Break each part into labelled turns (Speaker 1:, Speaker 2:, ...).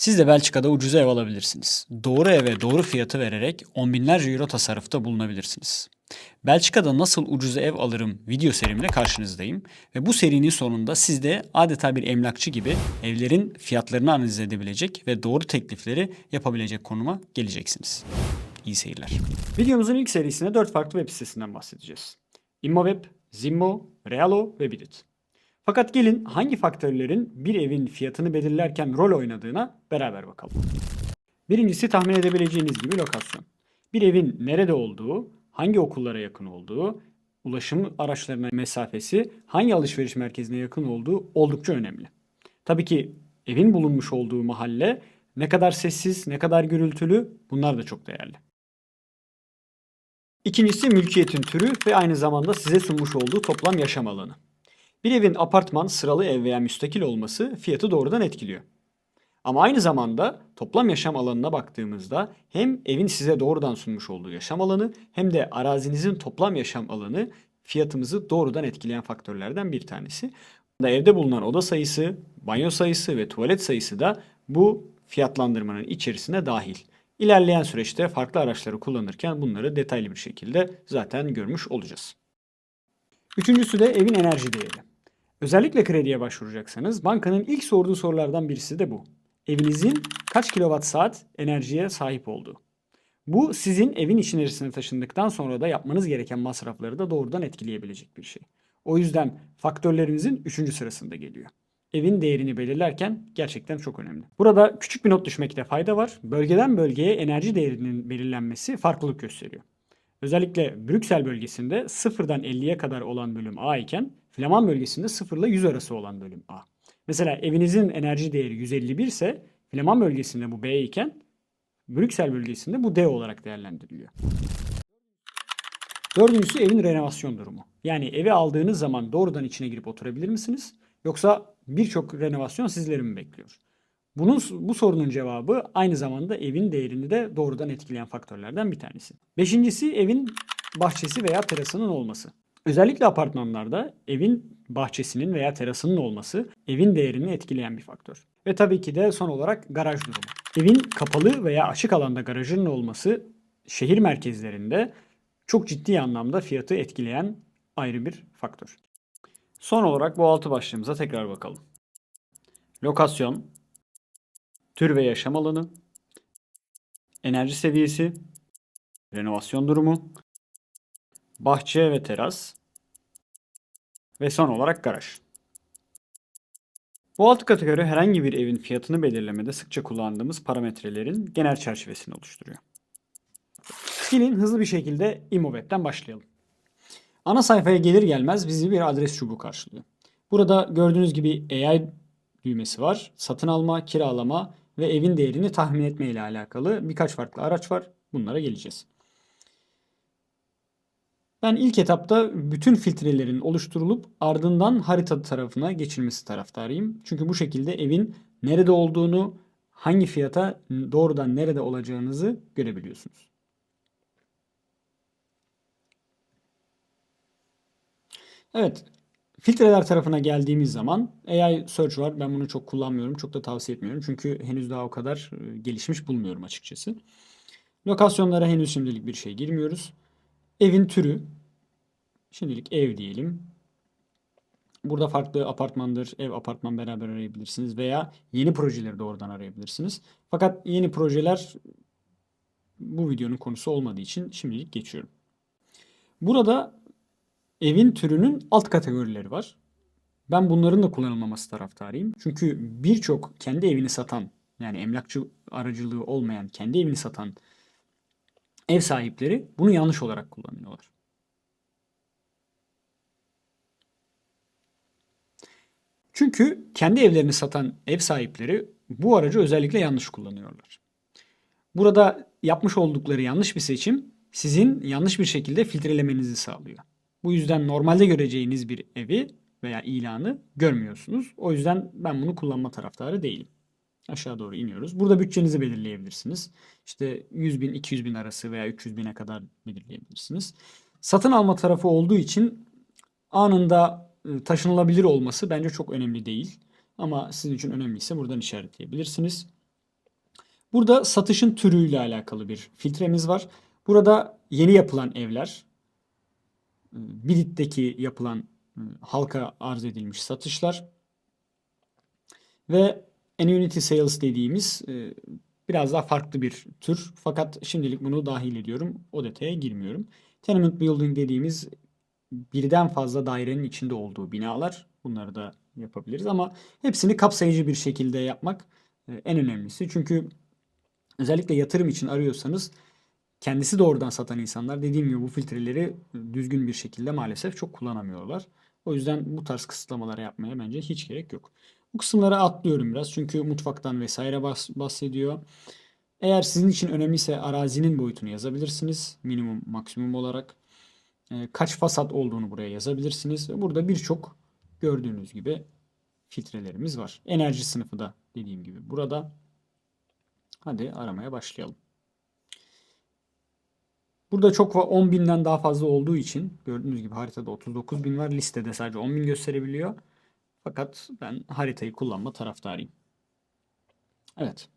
Speaker 1: Siz de Belçika'da ucuza ev alabilirsiniz. Doğru eve doğru fiyatı vererek on binlerce euro tasarrufta bulunabilirsiniz. Belçika'da nasıl ucuza ev alırım video serimle karşınızdayım. Ve bu serinin sonunda siz de adeta bir emlakçı gibi evlerin fiyatlarını analiz edebilecek ve doğru teklifleri yapabilecek konuma geleceksiniz. İyi seyirler. Videomuzun ilk serisinde 4 farklı web sitesinden bahsedeceğiz. Immoweb, Zimmo, Realo ve Bidit. Fakat gelin hangi faktörlerin bir evin fiyatını belirlerken rol oynadığına beraber bakalım. Birincisi tahmin edebileceğiniz gibi lokasyon. Bir evin nerede olduğu, hangi okullara yakın olduğu, ulaşım araçlarına mesafesi, hangi alışveriş merkezine yakın olduğu oldukça önemli. Tabii ki evin bulunmuş olduğu mahalle ne kadar sessiz, ne kadar gürültülü bunlar da çok değerli. İkincisi mülkiyetin türü ve aynı zamanda size sunmuş olduğu toplam yaşam alanı. Bir evin apartman, sıralı ev veya müstakil olması fiyatı doğrudan etkiliyor. Ama aynı zamanda toplam yaşam alanına baktığımızda hem evin size doğrudan sunmuş olduğu yaşam alanı hem de arazinizin toplam yaşam alanı fiyatımızı doğrudan etkileyen faktörlerden bir tanesi. Evde bulunan oda sayısı, banyo sayısı ve tuvalet sayısı da bu fiyatlandırmanın içerisine dahil. İlerleyen süreçte farklı araçları kullanırken bunları detaylı bir şekilde zaten görmüş olacağız. Üçüncüsü de evin enerji değeri. Özellikle krediye başvuracaksanız bankanın ilk sorduğu sorulardan birisi de bu. Evinizin kaç kilowatt saat enerjiye sahip olduğu. Bu sizin evin içerisine taşındıktan sonra da yapmanız gereken masrafları da doğrudan etkileyebilecek bir şey. O yüzden faktörlerimizin üçüncü sırasında geliyor. Evin değerini belirlerken gerçekten çok önemli. Burada küçük bir not düşmekte fayda var. Bölgeden bölgeye enerji değerinin belirlenmesi farklılık gösteriyor. Özellikle Brüksel bölgesinde sıfırdan 50'ye kadar olan bölüm A iken Flaman bölgesinde 0 ile 100 arası olan bölüm A. Mesela evinizin enerji değeri 151 ise Flaman bölgesinde bu B iken Brüksel bölgesinde bu D olarak değerlendiriliyor. Dördüncüsü evin renovasyon durumu. Yani evi aldığınız zaman doğrudan içine girip oturabilir misiniz? Yoksa birçok renovasyon sizleri mi bekliyor? Bunun, bu sorunun cevabı aynı zamanda evin değerini de doğrudan etkileyen faktörlerden bir tanesi. Beşincisi evin bahçesi veya terasının olması. Özellikle apartmanlarda evin bahçesinin veya terasının olması evin değerini etkileyen bir faktör. Ve tabii ki de son olarak garaj durumu. Evin kapalı veya açık alanda garajının olması şehir merkezlerinde çok ciddi anlamda fiyatı etkileyen ayrı bir faktör. Son olarak bu altı başlığımıza tekrar bakalım. Lokasyon, tür ve yaşam alanı, enerji seviyesi, renovasyon durumu, bahçe ve teras ve son olarak garaj. Bu altı kategori herhangi bir evin fiyatını belirlemede sıkça kullandığımız parametrelerin genel çerçevesini oluşturuyor. Gelin hızlı bir şekilde Immoweb'den başlayalım. Ana sayfaya gelir gelmez bizi bir adres çubuğu karşılıyor. Burada gördüğünüz gibi AI düğmesi var. Satın alma, kiralama ve evin değerini tahmin etme ile alakalı birkaç farklı araç var. Bunlara geleceğiz. Ben ilk etapta bütün filtrelerin oluşturulup ardından harita tarafına geçilmesi taraftarıyım. Çünkü bu şekilde evin nerede olduğunu, hangi fiyata doğrudan nerede olacağınızı görebiliyorsunuz. Evet, filtreler tarafına geldiğimiz zaman AI Search var. Ben bunu çok kullanmıyorum, çok da tavsiye etmiyorum. Çünkü henüz daha o kadar e, gelişmiş bulmuyorum açıkçası. Lokasyonlara henüz şimdilik bir şey girmiyoruz. Evin türü. Şimdilik ev diyelim. Burada farklı apartmandır, ev apartman beraber arayabilirsiniz veya yeni projeleri doğrudan arayabilirsiniz. Fakat yeni projeler bu videonun konusu olmadığı için şimdilik geçiyorum. Burada evin türünün alt kategorileri var. Ben bunların da kullanılmaması taraftarıyım. Çünkü birçok kendi evini satan yani emlakçı aracılığı olmayan kendi evini satan ev sahipleri bunu yanlış olarak kullanıyorlar. Çünkü kendi evlerini satan ev sahipleri bu aracı özellikle yanlış kullanıyorlar. Burada yapmış oldukları yanlış bir seçim sizin yanlış bir şekilde filtrelemenizi sağlıyor. Bu yüzden normalde göreceğiniz bir evi veya ilanı görmüyorsunuz. O yüzden ben bunu kullanma taraftarı değilim. Aşağı doğru iniyoruz. Burada bütçenizi belirleyebilirsiniz. İşte 100 bin, 200 bin arası veya 300 bine kadar belirleyebilirsiniz. Satın alma tarafı olduğu için anında e, taşınılabilir olması bence çok önemli değil. Ama sizin için önemliyse buradan işaretleyebilirsiniz. Burada satışın türüyle alakalı bir filtremiz var. Burada yeni yapılan evler, Bidit'teki yapılan e, halka arz edilmiş satışlar ve annuity sales dediğimiz e, biraz daha farklı bir tür. Fakat şimdilik bunu dahil ediyorum. O detaya girmiyorum. Tenement building dediğimiz birden fazla dairenin içinde olduğu binalar. Bunları da yapabiliriz ama hepsini kapsayıcı bir şekilde yapmak e, en önemlisi. Çünkü özellikle yatırım için arıyorsanız kendisi doğrudan satan insanlar dediğim gibi bu filtreleri düzgün bir şekilde maalesef çok kullanamıyorlar. O yüzden bu tarz kısıtlamaları yapmaya bence hiç gerek yok. Bu kısımları atlıyorum biraz çünkü mutfaktan vesaire bahs- bahsediyor. Eğer sizin için önemliyse arazinin boyutunu yazabilirsiniz. Minimum, maksimum olarak. Ee, kaç fasat olduğunu buraya yazabilirsiniz. Burada birçok gördüğünüz gibi filtrelerimiz var. Enerji sınıfı da dediğim gibi burada. Hadi aramaya başlayalım. Burada çok va- 10 binden daha fazla olduğu için gördüğünüz gibi haritada 39 bin var. Listede sadece 10 bin gösterebiliyor. Fakat ben haritayı kullanma taraftarıyım. Evet.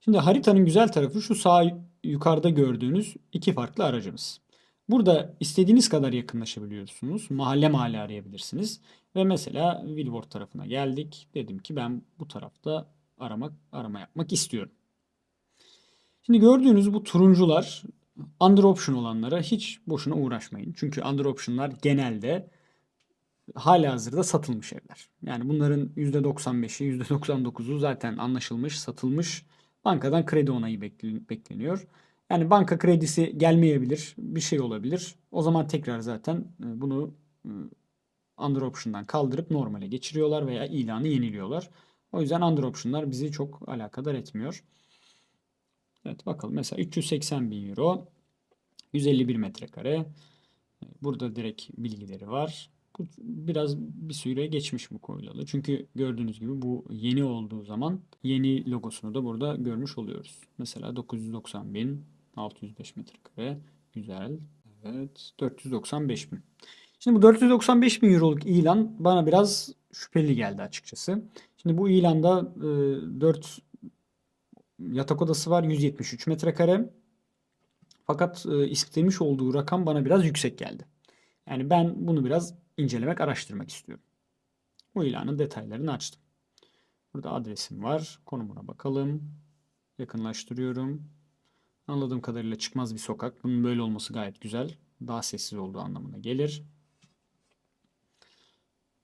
Speaker 1: Şimdi haritanın güzel tarafı şu sağ yukarıda gördüğünüz iki farklı aracımız. Burada istediğiniz kadar yakınlaşabiliyorsunuz. Mahalle mahalle arayabilirsiniz. Ve mesela Wilworth tarafına geldik. Dedim ki ben bu tarafta aramak arama yapmak istiyorum. Şimdi gördüğünüz bu turuncular under option olanlara hiç boşuna uğraşmayın. Çünkü under option'lar genelde halihazırda satılmış evler. Yani bunların %95'i, %99'u zaten anlaşılmış, satılmış. Bankadan kredi onayı bekle- bekleniyor. Yani banka kredisi gelmeyebilir, bir şey olabilir. O zaman tekrar zaten e, bunu e, under option'dan kaldırıp normale geçiriyorlar veya ilanı yeniliyorlar. O yüzden under option'lar bizi çok alakadar etmiyor. Evet bakalım mesela 380 bin euro 151 metrekare burada direkt bilgileri var. Biraz bir süre geçmiş bu koyulalı. Çünkü gördüğünüz gibi bu yeni olduğu zaman yeni logosunu da burada görmüş oluyoruz. Mesela 990 bin 605 metrekare güzel. Evet 495 bin. Şimdi bu 495 bin euroluk ilan bana biraz şüpheli geldi açıkçası. Şimdi bu ilanda e, 4 yatak odası var 173 metrekare. Fakat e, istemiş olduğu rakam bana biraz yüksek geldi. Yani ben bunu biraz incelemek, araştırmak istiyorum. Bu ilanın detaylarını açtım. Burada adresim var. Konumuna bakalım. Yakınlaştırıyorum. Anladığım kadarıyla çıkmaz bir sokak. Bunun böyle olması gayet güzel. Daha sessiz olduğu anlamına gelir.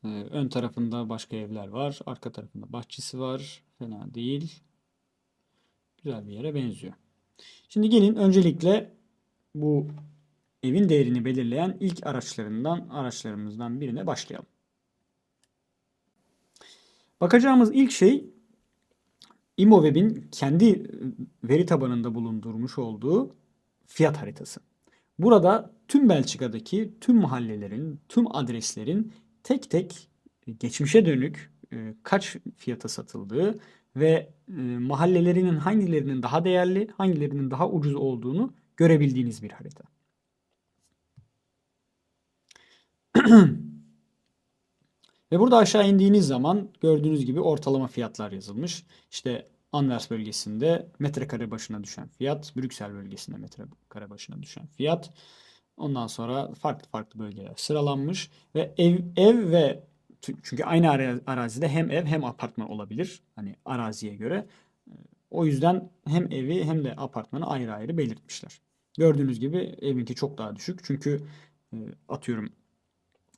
Speaker 1: Ee, ön tarafında başka evler var. Arka tarafında bahçesi var. Fena değil. Güzel bir yere benziyor. Şimdi gelin öncelikle bu evin değerini belirleyen ilk araçlarından araçlarımızdan birine başlayalım. Bakacağımız ilk şey İmoweb'in kendi veri tabanında bulundurmuş olduğu fiyat haritası. Burada tüm Belçika'daki tüm mahallelerin, tüm adreslerin tek tek geçmişe dönük e, kaç fiyata satıldığı ve e, mahallelerinin hangilerinin daha değerli, hangilerinin daha ucuz olduğunu görebildiğiniz bir harita. Ve burada aşağı indiğiniz zaman gördüğünüz gibi ortalama fiyatlar yazılmış. İşte Anvers bölgesinde metrekare başına düşen fiyat, Brüksel bölgesinde metrekare başına düşen fiyat. Ondan sonra farklı farklı bölgeler sıralanmış ve ev ev ve çünkü aynı arazide hem ev hem apartman olabilir. Hani araziye göre. O yüzden hem evi hem de apartmanı ayrı ayrı belirtmişler. Gördüğünüz gibi evinki çok daha düşük. Çünkü e, atıyorum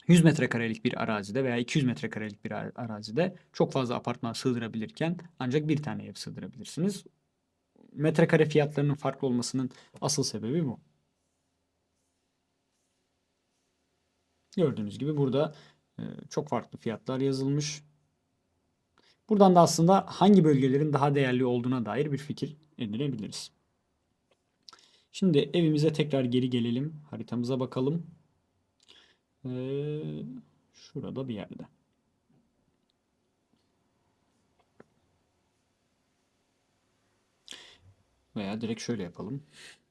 Speaker 1: 100 metrekarelik bir arazide veya 200 metrekarelik bir arazide çok fazla apartman sığdırabilirken ancak bir tane ev sığdırabilirsiniz. Metrekare fiyatlarının farklı olmasının asıl sebebi bu. Gördüğünüz gibi burada e, çok farklı fiyatlar yazılmış. Buradan da aslında hangi bölgelerin daha değerli olduğuna dair bir fikir edinebiliriz. Şimdi evimize tekrar geri gelelim. Haritamıza bakalım. Ee, şurada bir yerde. Veya direkt şöyle yapalım.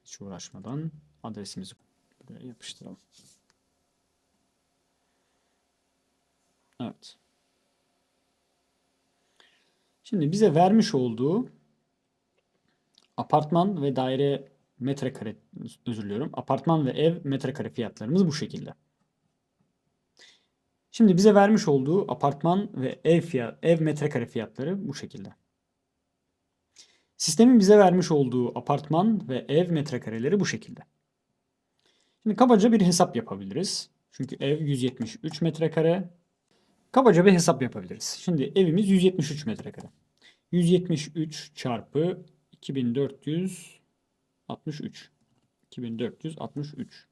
Speaker 1: Hiç uğraşmadan adresimizi buraya yapıştıralım. Evet. Şimdi bize vermiş olduğu apartman ve daire metrekare özür diliyorum. Apartman ve ev metrekare fiyatlarımız bu şekilde. Şimdi bize vermiş olduğu apartman ve ev fiyat, ev metrekare fiyatları bu şekilde. Sistemin bize vermiş olduğu apartman ve ev metrekareleri bu şekilde. Şimdi kabaca bir hesap yapabiliriz. Çünkü ev 173 metrekare. Kabaca bir hesap yapabiliriz. Şimdi evimiz 173 metrekare. 173 çarpı 2463. 2463.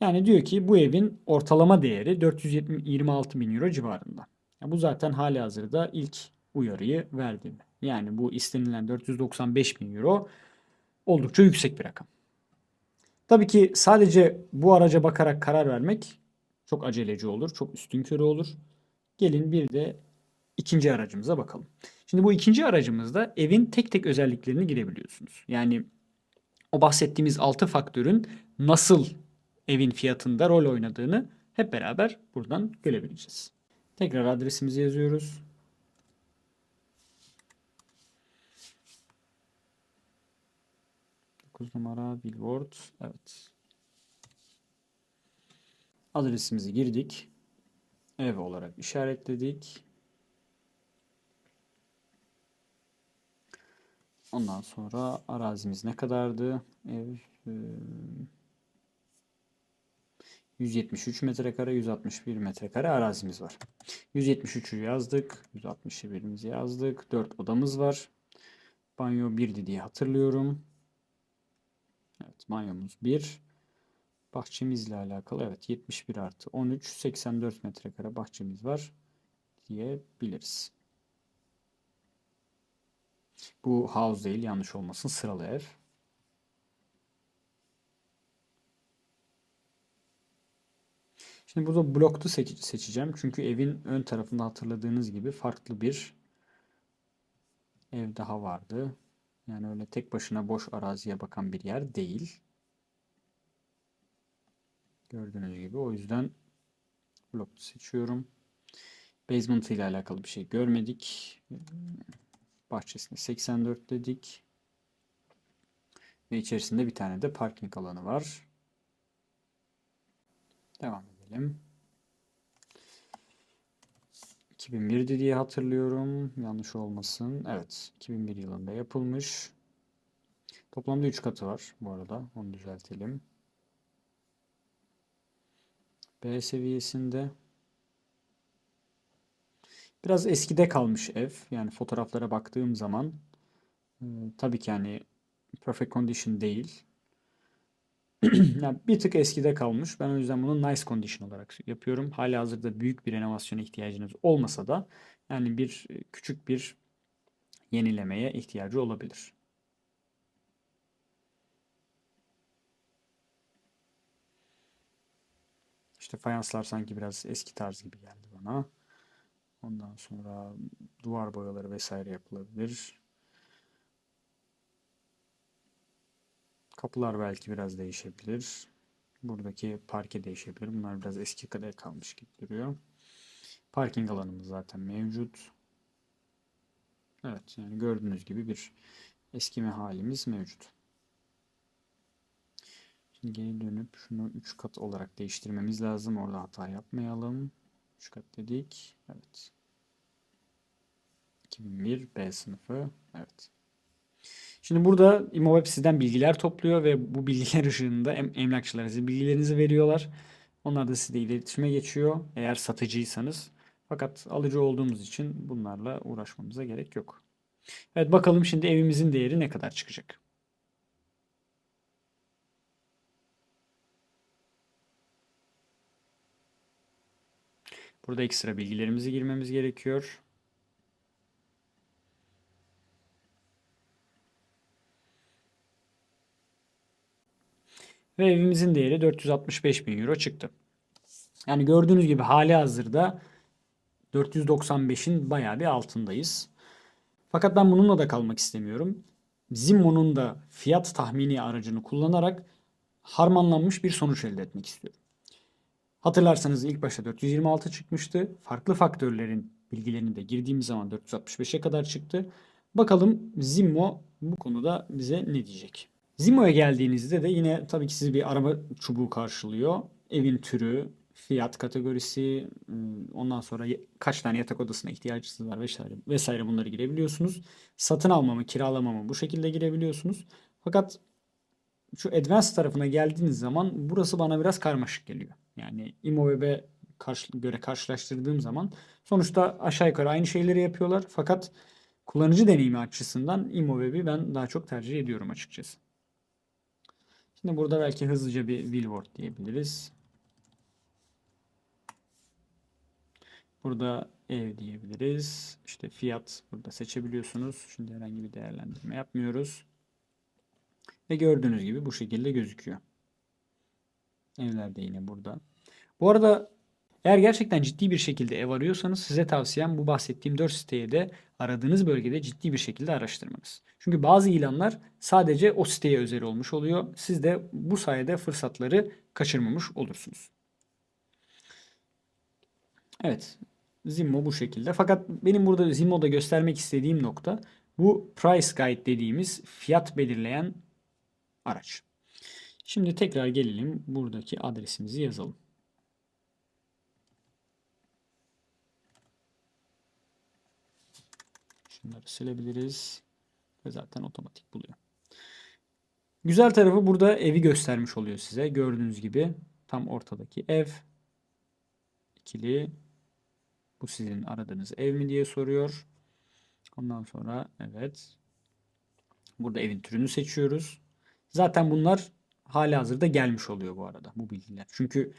Speaker 1: Yani diyor ki bu evin ortalama değeri 426 bin euro civarında. Ya bu zaten hali hazırda ilk uyarıyı verdiğim. Yani bu istenilen 495 bin euro oldukça yüksek bir rakam. Tabii ki sadece bu araca bakarak karar vermek çok aceleci olur, çok üstünkörü olur. Gelin bir de ikinci aracımıza bakalım. Şimdi bu ikinci aracımızda evin tek tek özelliklerini girebiliyorsunuz. Yani o bahsettiğimiz 6 faktörün nasıl evin fiyatında rol oynadığını hep beraber buradan görebileceğiz. Tekrar adresimizi yazıyoruz. Numara billboard. Evet. Adresimizi girdik. Ev olarak işaretledik. Ondan sonra arazimiz ne kadardı? Ev e, 173 metrekare, 161 metrekare arazimiz var. 173'ü yazdık. 161'imizi yazdık. 4 odamız var. Banyo 1'di diye hatırlıyorum. Evet banyomuz 1. Bahçemizle alakalı evet 71 artı 13 84 metrekare bahçemiz var diyebiliriz. Bu house değil yanlış olmasın sıralı ev. Şimdi burada bloktu seç seçeceğim. Çünkü evin ön tarafında hatırladığınız gibi farklı bir ev daha vardı. Yani öyle tek başına boş araziye bakan bir yer değil. Gördüğünüz gibi. O yüzden bloktu seçiyorum. Basement ile alakalı bir şey görmedik. Bahçesinde 84 dedik. Ve içerisinde bir tane de parking alanı var. Devam edelim. 2001'di diye hatırlıyorum. Yanlış olmasın. Evet. 2001 yılında yapılmış. Toplamda 3 katı var bu arada. Onu düzeltelim. B seviyesinde. Biraz eskide kalmış ev. Yani fotoğraflara baktığım zaman e, tabii ki yani perfect condition değil. yani bir tık eskide kalmış. Ben o yüzden bunu nice condition olarak yapıyorum. Hali hazırda büyük bir renovasyona ihtiyacınız olmasa da yani bir e, küçük bir yenilemeye ihtiyacı olabilir. İşte fayanslar sanki biraz eski tarz gibi geldi bana. Ondan sonra duvar boyaları vesaire yapılabilir. Kapılar belki biraz değişebilir. Buradaki parke değişebilir. Bunlar biraz eski kadar kalmış gibi duruyor. Parking alanımız zaten mevcut. Evet yani gördüğünüz gibi bir eskime halimiz mevcut. Şimdi geri dönüp şunu 3 kat olarak değiştirmemiz lazım. Orada hata yapmayalım. 3 kat dedik. Evet. 2001 B sınıfı. Evet. Şimdi burada İmoweb sizden bilgiler topluyor ve bu bilgiler ışığında em emlakçılara size bilgilerinizi veriyorlar. Onlar da sizle iletişime geçiyor eğer satıcıysanız. Fakat alıcı olduğumuz için bunlarla uğraşmamıza gerek yok. Evet bakalım şimdi evimizin değeri ne kadar çıkacak. Burada ekstra bilgilerimizi girmemiz gerekiyor. Ve evimizin değeri 465 bin euro çıktı. Yani gördüğünüz gibi hali hazırda 495'in bayağı bir altındayız. Fakat ben bununla da kalmak istemiyorum. Zimmo'nun da fiyat tahmini aracını kullanarak harmanlanmış bir sonuç elde etmek istiyorum. Hatırlarsanız ilk başta 426 çıkmıştı. Farklı faktörlerin bilgilerini de girdiğimiz zaman 465'e kadar çıktı. Bakalım Zimmo bu konuda bize ne diyecek? Zimo'ya geldiğinizde de yine tabii ki sizi bir araba çubuğu karşılıyor. Evin türü, fiyat kategorisi, ım, ondan sonra kaç tane yatak odasına ihtiyacınız var vesaire vesaire bunları girebiliyorsunuz. Satın alma mı, kiralama mı bu şekilde girebiliyorsunuz. Fakat şu Advanced tarafına geldiğiniz zaman burası bana biraz karmaşık geliyor. Yani Imovebe karşı, göre karşılaştırdığım zaman sonuçta aşağı yukarı aynı şeyleri yapıyorlar. Fakat kullanıcı deneyimi açısından Imovebe'i ben daha çok tercih ediyorum açıkçası. Şimdi burada belki hızlıca bir Willword diyebiliriz. Burada ev diyebiliriz. İşte fiyat burada seçebiliyorsunuz. Şimdi herhangi bir değerlendirme yapmıyoruz. Ve gördüğünüz gibi bu şekilde gözüküyor. Evler de yine burada. Bu arada eğer gerçekten ciddi bir şekilde ev arıyorsanız size tavsiyem bu bahsettiğim 4 siteye de aradığınız bölgede ciddi bir şekilde araştırmanız. Çünkü bazı ilanlar sadece o siteye özel olmuş oluyor. Siz de bu sayede fırsatları kaçırmamış olursunuz. Evet. Zimmo bu şekilde. Fakat benim burada Zimmo'da göstermek istediğim nokta bu price guide dediğimiz fiyat belirleyen araç. Şimdi tekrar gelelim buradaki adresimizi yazalım. Şunları silebiliriz. Ve zaten otomatik buluyor. Güzel tarafı burada evi göstermiş oluyor size. Gördüğünüz gibi tam ortadaki ev. İkili. Bu sizin aradığınız ev mi diye soruyor. Ondan sonra evet. Burada evin türünü seçiyoruz. Zaten bunlar hali hazırda gelmiş oluyor bu arada bu bilgiler. Çünkü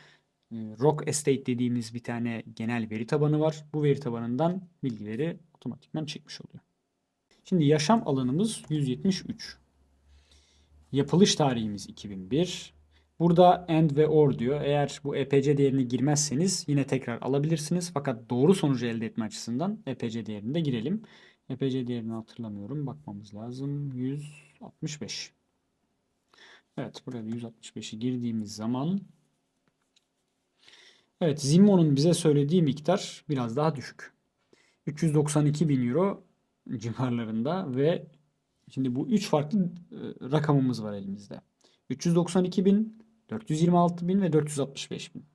Speaker 1: Rock Estate dediğimiz bir tane genel veri tabanı var. Bu veri tabanından bilgileri otomatikman çekmiş oluyor. Şimdi yaşam alanımız 173. Yapılış tarihimiz 2001. Burada and ve or diyor. Eğer bu EPC değerini girmezseniz yine tekrar alabilirsiniz. Fakat doğru sonucu elde etme açısından EPC değerini de girelim. EPC değerini hatırlamıyorum. Bakmamız lazım. 165. Evet buraya bir 165'i girdiğimiz zaman Evet Zimmo'nun bize söylediği miktar biraz daha düşük. 392 bin euro civarlarında ve şimdi bu üç farklı e, rakamımız var elimizde. 392 bin, 426 bin ve 465 bin.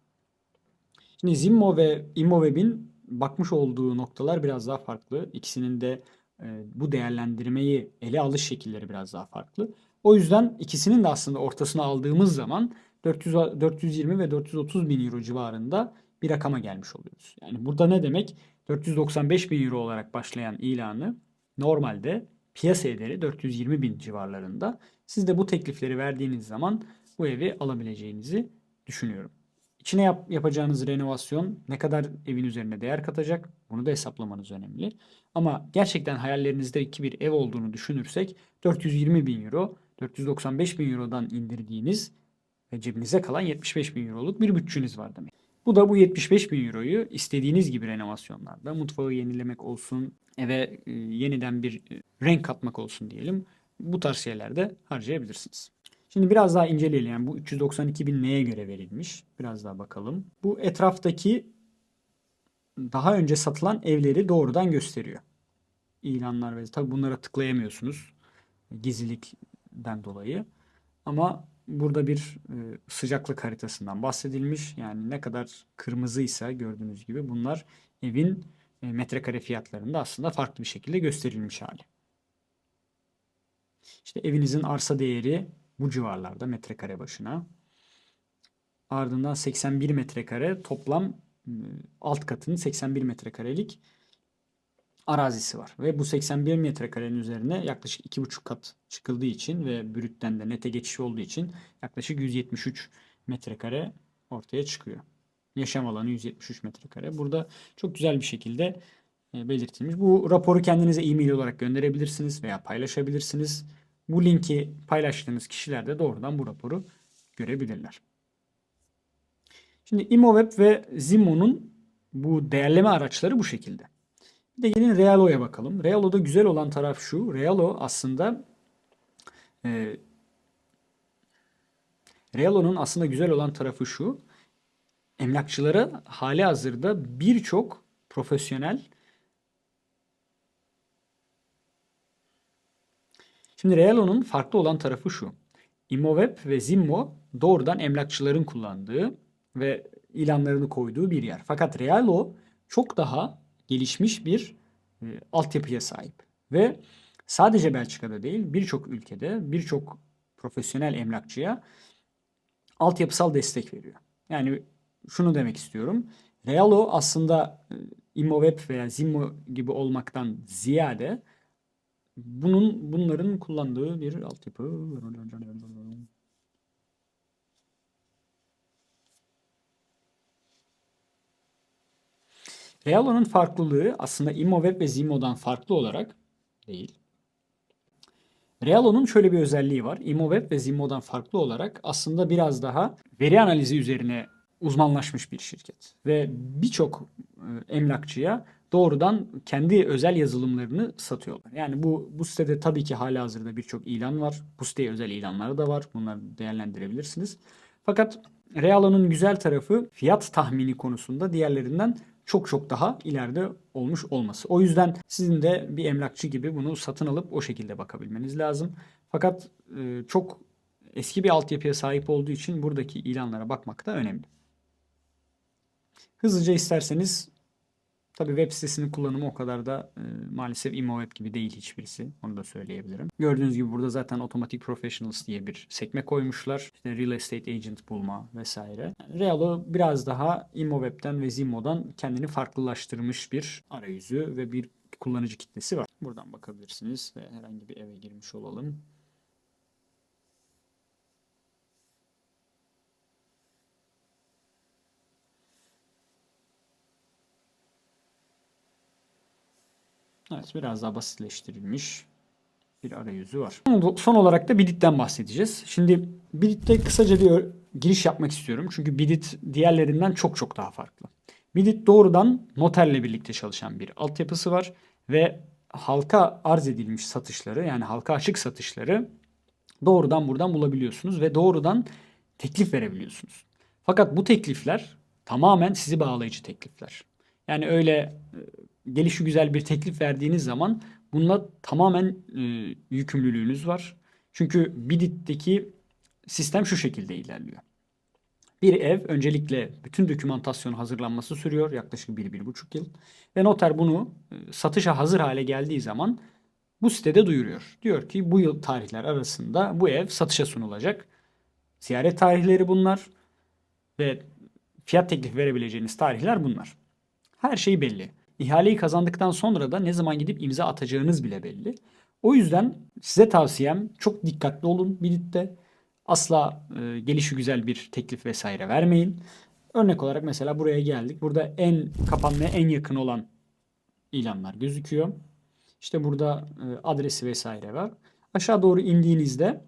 Speaker 1: Şimdi Zimmo ve Imoveb'in bakmış olduğu noktalar biraz daha farklı. İkisinin de e, bu değerlendirmeyi ele alış şekilleri biraz daha farklı. O yüzden ikisinin de aslında ortasını aldığımız zaman 400, 420 ve 430 bin euro civarında bir rakama gelmiş oluyoruz. Yani burada ne demek? 495 bin euro olarak başlayan ilanı normalde piyasa ederi 420 bin civarlarında. Siz de bu teklifleri verdiğiniz zaman bu evi alabileceğinizi düşünüyorum. İçine yap, yapacağınız renovasyon ne kadar evin üzerine değer katacak bunu da hesaplamanız önemli. Ama gerçekten hayallerinizdeki bir ev olduğunu düşünürsek 420 bin euro 495 bin eurodan indirdiğiniz ve cebinize kalan 75 bin euroluk bir bütçeniz var demek. Bu da bu 75 bin euroyu istediğiniz gibi renovasyonlarda mutfağı yenilemek olsun, eve e, yeniden bir e, renk katmak olsun diyelim. Bu tarz şeylerde harcayabilirsiniz. Şimdi biraz daha inceleyelim. Yani bu 392 bin neye göre verilmiş? Biraz daha bakalım. Bu etraftaki daha önce satılan evleri doğrudan gösteriyor. İlanlar ve tabi bunlara tıklayamıyorsunuz. Gizlilikten dolayı. Ama burada bir e, sıcaklık haritasından bahsedilmiş. Yani ne kadar kırmızıysa gördüğünüz gibi bunlar evin e, metrekare fiyatlarında aslında farklı bir şekilde gösterilmiş hali. İşte evinizin arsa değeri bu civarlarda metrekare başına. Ardından 81 metrekare toplam e, alt katının 81 metrekarelik arazisi var. Ve bu 81 metrekarenin üzerine yaklaşık 2,5 kat çıkıldığı için ve brütten de nete geçiş olduğu için yaklaşık 173 metrekare ortaya çıkıyor. Yaşam alanı 173 metrekare. Burada çok güzel bir şekilde e, belirtilmiş. Bu raporu kendinize e-mail olarak gönderebilirsiniz veya paylaşabilirsiniz. Bu linki paylaştığınız kişiler de doğrudan bu raporu görebilirler. Şimdi Imoveb ve Zimmo'nun bu değerleme araçları bu şekilde. Bir de gelin Realo'ya bakalım. Realo'da güzel olan taraf şu. Realo aslında e, Realo'nun aslında güzel olan tarafı şu. Emlakçılara hali hazırda birçok profesyonel Şimdi Realo'nun farklı olan tarafı şu. Immoweb ve Zimmo doğrudan emlakçıların kullandığı ve ilanlarını koyduğu bir yer. Fakat Realo çok daha gelişmiş bir e, altyapıya sahip. Ve sadece Belçika'da değil birçok ülkede birçok profesyonel emlakçıya altyapısal destek veriyor. Yani şunu demek istiyorum. Realo aslında e, Immoweb veya Zimmo gibi olmaktan ziyade bunun bunların kullandığı bir altyapı. Realo'nun farklılığı aslında Immoweb ve Zimmo'dan farklı olarak değil. Realo'nun şöyle bir özelliği var. Immoweb ve Zimmo'dan farklı olarak aslında biraz daha veri analizi üzerine uzmanlaşmış bir şirket. Ve birçok e, emlakçıya doğrudan kendi özel yazılımlarını satıyorlar. Yani bu bu sitede tabii ki hala hazırda birçok ilan var. Bu siteye özel ilanları da var. Bunları değerlendirebilirsiniz. Fakat Realo'nun güzel tarafı fiyat tahmini konusunda diğerlerinden çok çok daha ileride olmuş olması. O yüzden sizin de bir emlakçı gibi bunu satın alıp o şekilde bakabilmeniz lazım. Fakat e, çok eski bir altyapıya sahip olduğu için buradaki ilanlara bakmak da önemli. Hızlıca isterseniz Tabii web sitesinin kullanımı o kadar da e, maalesef ImoWeb gibi değil hiçbirisi. Onu da söyleyebilirim. Gördüğünüz gibi burada zaten Automatic Professionals diye bir sekme koymuşlar. İşte Real Estate Agent bulma vesaire. Realo biraz daha ImoWeb'den ve Zimo'dan kendini farklılaştırmış bir arayüzü ve bir kullanıcı kitlesi var. Buradan bakabilirsiniz ve herhangi bir eve girmiş olalım. Evet biraz daha basitleştirilmiş bir arayüzü var. Son olarak da Bidit'ten bahsedeceğiz. Şimdi Bidit'te kısaca bir giriş yapmak istiyorum. Çünkü Bidit diğerlerinden çok çok daha farklı. Bidit doğrudan noterle birlikte çalışan bir altyapısı var ve halka arz edilmiş satışları yani halka açık satışları doğrudan buradan bulabiliyorsunuz ve doğrudan teklif verebiliyorsunuz. Fakat bu teklifler tamamen sizi bağlayıcı teklifler. Yani öyle gelişi güzel bir teklif verdiğiniz zaman bununla tamamen e, yükümlülüğünüz var. Çünkü Bidit'teki sistem şu şekilde ilerliyor. Bir ev öncelikle bütün dokümantasyon hazırlanması sürüyor yaklaşık 1-1,5 yıl. Ve noter bunu e, satışa hazır hale geldiği zaman bu sitede duyuruyor. Diyor ki bu yıl tarihler arasında bu ev satışa sunulacak. Ziyaret tarihleri bunlar ve fiyat teklifi verebileceğiniz tarihler bunlar. Her şey belli. İhaleyi kazandıktan sonra da ne zaman gidip imza atacağınız bile belli. O yüzden size tavsiyem çok dikkatli olun Bidit'te. Asla e, gelişi güzel bir teklif vesaire vermeyin. Örnek olarak mesela buraya geldik. Burada en kapanmaya en yakın olan ilanlar gözüküyor. İşte burada e, adresi vesaire var. Aşağı doğru indiğinizde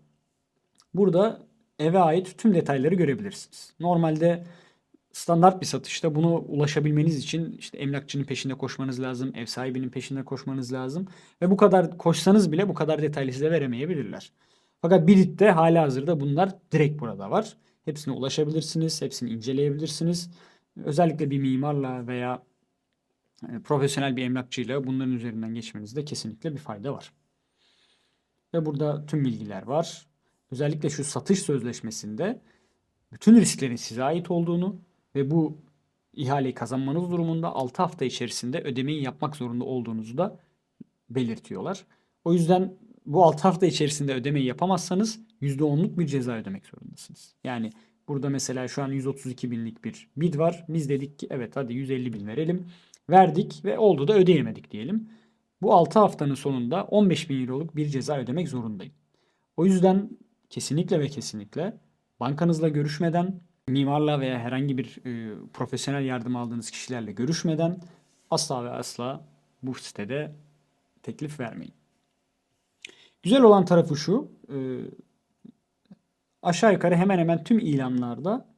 Speaker 1: burada eve ait tüm detayları görebilirsiniz. Normalde standart bir satışta bunu ulaşabilmeniz için işte emlakçının peşinde koşmanız lazım, ev sahibinin peşinde koşmanız lazım ve bu kadar koşsanız bile bu kadar detaylı size veremeyebilirler. Fakat Bidit'te hala hazırda bunlar direkt burada var. Hepsine ulaşabilirsiniz, hepsini inceleyebilirsiniz. Özellikle bir mimarla veya e, profesyonel bir emlakçıyla bunların üzerinden geçmenizde kesinlikle bir fayda var. Ve burada tüm bilgiler var. Özellikle şu satış sözleşmesinde bütün risklerin size ait olduğunu ve bu ihaleyi kazanmanız durumunda 6 hafta içerisinde ödemeyi yapmak zorunda olduğunuzu da belirtiyorlar. O yüzden bu 6 hafta içerisinde ödemeyi yapamazsanız %10'luk bir ceza ödemek zorundasınız. Yani burada mesela şu an 132 binlik bir bid var. Biz dedik ki evet hadi 150 bin verelim. Verdik ve oldu da ödeyemedik diyelim. Bu 6 haftanın sonunda 15 bin euroluk bir ceza ödemek zorundayım. O yüzden kesinlikle ve kesinlikle bankanızla görüşmeden mimarla veya herhangi bir e, profesyonel yardım aldığınız kişilerle görüşmeden asla ve asla bu sitede teklif vermeyin. Güzel olan tarafı şu. E, aşağı yukarı hemen hemen tüm ilanlarda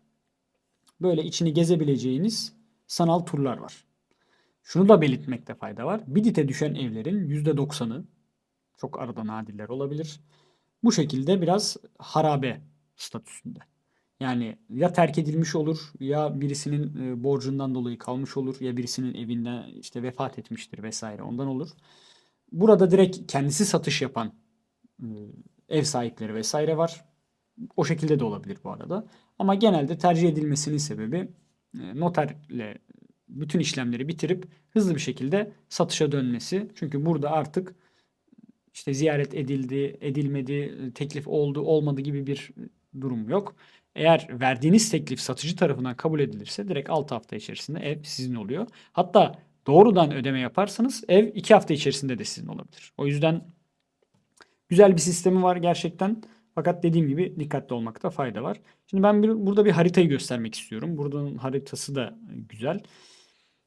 Speaker 1: böyle içini gezebileceğiniz sanal turlar var. Şunu da belirtmekte fayda var. Bidit'e düşen evlerin %90'ı çok arada nadirler olabilir. Bu şekilde biraz harabe statüsünde. Yani ya terk edilmiş olur ya birisinin e, borcundan dolayı kalmış olur ya birisinin evinde işte vefat etmiştir vesaire ondan olur. Burada direkt kendisi satış yapan e, ev sahipleri vesaire var. O şekilde de olabilir bu arada. Ama genelde tercih edilmesinin sebebi e, noterle bütün işlemleri bitirip hızlı bir şekilde satışa dönmesi. Çünkü burada artık işte ziyaret edildi, edilmedi, teklif oldu, olmadı gibi bir durum yok. Eğer verdiğiniz teklif satıcı tarafından kabul edilirse direkt 6 hafta içerisinde ev sizin oluyor. Hatta doğrudan ödeme yaparsanız ev 2 hafta içerisinde de sizin olabilir. O yüzden güzel bir sistemi var gerçekten. Fakat dediğim gibi dikkatli olmakta fayda var. Şimdi ben bir, burada bir haritayı göstermek istiyorum. Buradan haritası da güzel.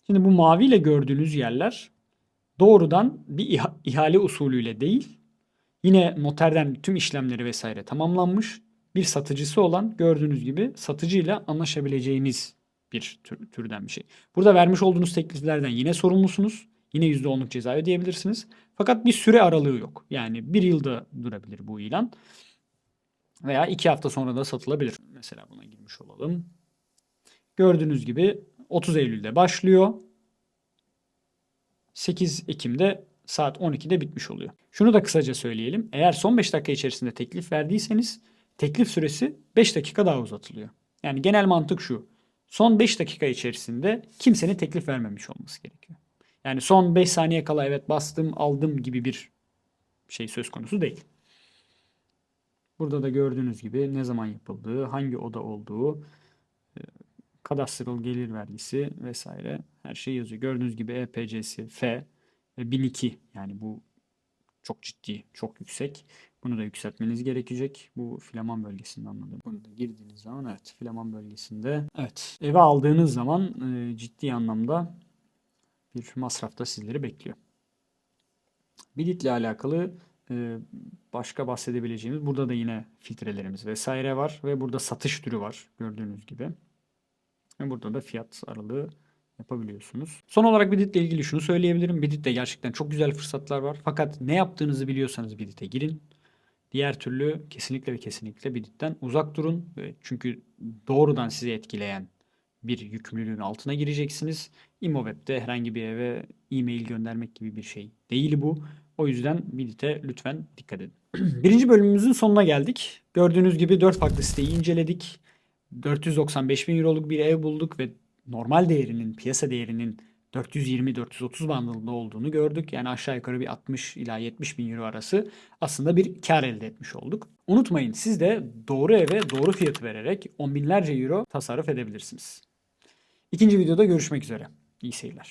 Speaker 1: Şimdi bu maviyle gördüğünüz yerler doğrudan bir iha- ihale usulüyle değil, yine noterden tüm işlemleri vesaire tamamlanmış bir satıcısı olan gördüğünüz gibi satıcıyla anlaşabileceğiniz bir tür- türden bir şey. Burada vermiş olduğunuz tekliflerden yine sorumlusunuz. Yine %10'luk ceza ödeyebilirsiniz. Fakat bir süre aralığı yok. Yani bir yılda durabilir bu ilan. Veya iki hafta sonra da satılabilir. Mesela buna girmiş olalım. Gördüğünüz gibi 30 Eylül'de başlıyor. 8 Ekim'de saat 12'de bitmiş oluyor. Şunu da kısaca söyleyelim. Eğer son 5 dakika içerisinde teklif verdiyseniz teklif süresi 5 dakika daha uzatılıyor. Yani genel mantık şu. Son 5 dakika içerisinde kimsenin teklif vermemiş olması gerekiyor. Yani son 5 saniye kala evet bastım aldım gibi bir şey söz konusu değil. Burada da gördüğünüz gibi ne zaman yapıldığı, hangi oda olduğu, e, kadastral gelir vergisi vesaire her şey yazıyor. Gördüğünüz gibi EPC'si F ve 1002 yani bu çok ciddi, çok yüksek. Bunu da yükseltmeniz gerekecek. Bu filaman bölgesinde anladım. Bunu da girdiğiniz zaman evet filaman bölgesinde. Evet eve aldığınız zaman e, ciddi anlamda bir masraf da sizleri bekliyor. Bidit alakalı e, başka bahsedebileceğimiz burada da yine filtrelerimiz vesaire var ve burada satış türü var gördüğünüz gibi. Ve burada da fiyat aralığı yapabiliyorsunuz. Son olarak Bidit ilgili şunu söyleyebilirim. Bidit'te gerçekten çok güzel fırsatlar var. Fakat ne yaptığınızı biliyorsanız Bidit'e girin. Diğer türlü kesinlikle ve kesinlikle Bidit'ten uzak durun. Çünkü doğrudan sizi etkileyen bir yükümlülüğün altına gireceksiniz. Immoweb'de herhangi bir eve e-mail göndermek gibi bir şey değil bu. O yüzden Bidit'e lütfen dikkat edin. Birinci bölümümüzün sonuna geldik. Gördüğünüz gibi 4 farklı siteyi inceledik. 495 bin euroluk bir ev bulduk ve normal değerinin, piyasa değerinin 420-430 bandında olduğunu gördük. Yani aşağı yukarı bir 60 ila 70 bin euro arası aslında bir kar elde etmiş olduk. Unutmayın siz de doğru eve doğru fiyatı vererek on binlerce euro tasarruf edebilirsiniz. İkinci videoda görüşmek üzere. İyi seyirler.